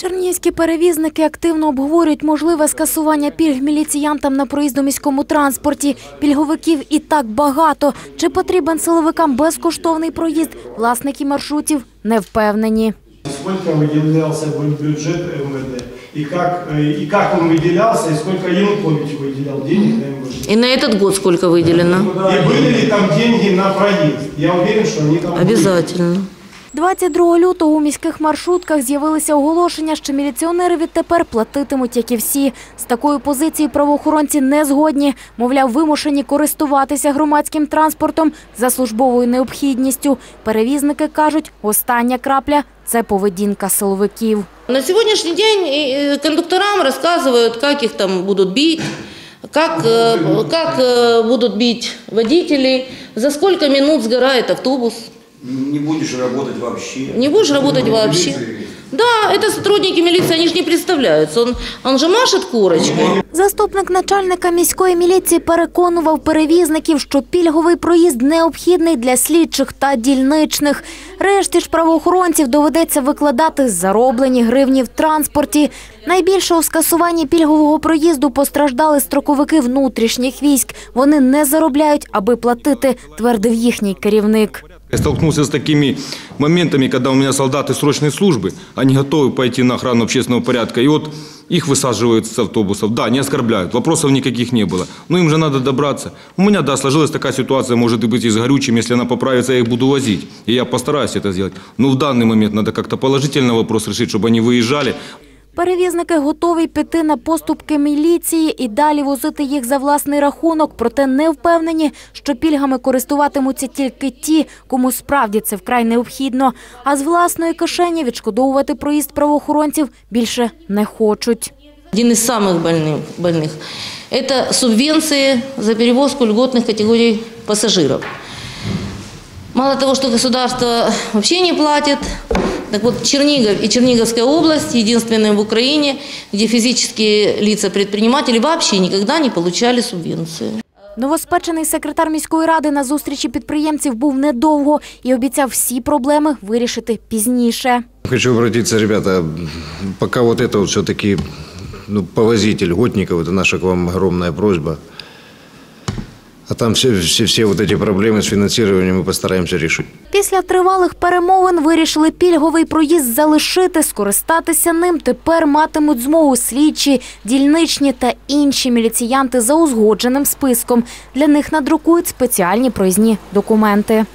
Чернігівські перевізники активно обговорюють можливе скасування пільг міліціянтам на проїзд у міському транспорті. Пільговиків і так багато. Чи потрібен силовикам безкоштовний проїзд? Власники маршрутів не впевнені. Сколько выделялся бю- бюджет МВД, и как, э, и как он выделялся, и сколько Янукович выделял денег на МВД. И на этот год сколько выделено? И были ли там деньги на проезд? Я уверен, что они там были. Обязательно. 22 лютого у міських маршрутках з'явилися оголошення, що міліціонери відтепер платитимуть, як і всі. З такою позицією правоохоронці не згодні. Мовляв, вимушені користуватися громадським транспортом за службовою необхідністю. Перевізники кажуть, остання крапля – це поведінка силовиків. На сегодняшний день э, кондукторам рассказывают, как их там будут бить, как, э, как э, будут бить водителей, за сколько минут сгорает автобус. Не будешь работать вообще. Не будешь работать вообще. Да, это сотрудники милиции, они же не представляются. Он, он же машет корочкой. Заступник начальника міської міліції переконував перевізників, що пільговий проїзд необхідний для слідчих та дільничних. Решті ж правоохоронців доведеться викладати зароблені гривні в транспорті. Найбільше у скасуванні пільгового проїзду постраждали строковики внутрішніх військ. Вони не заробляють, аби платити, твердив їхній керівник. Я столкнулся с такими моментами, когда у меня солдаты срочной службы, они готовы пойти на охрану общественного порядка, и вот их высаживают с автобусов. Да, не оскорбляют, вопросов никаких не было. Но им же надо добраться. У меня, да, сложилась такая ситуация, может быть, и с горючим, если она поправится, я их буду возить. И я постараюсь это сделать. Но в данный момент надо как-то положительно вопрос решить, чтобы они выезжали. Перевізники готові піти на поступки міліції і далі возити їх за власний рахунок, проте не впевнені, що пільгами користуватимуться тільки ті, кому справді це вкрай необхідно. А з власної кишені відшкодовувати проїзд правоохоронців більше не хочуть. Один из самых больных, больных – это субвенции за перевозку льготных категорий пассажиров. Мало того, что государство вообще не платит, так вот Чернигов и Черниговская область единственные в Украине, где физические лица-предприниматели вообще никогда не получали субвенции. Новоспечений секретар міської ради на зустрічі підприємців був недовго і обіцяв всі проблеми вирішити пізніше. Хочу обратиться, ребята, пока вот это вот все-таки ну, повозите льготников, это наша к вам огромная просьба. А там все, все, все вот эти проблемы с финансированием мы постараемся решить. Після тривалих перемовин вирішили пільговий проїзд залишити, скористатися ним тепер матимуть змогу слідчі, дільничні та інші міліціянти за узгодженим списком. Для них надрукують спеціальні проїзні документи.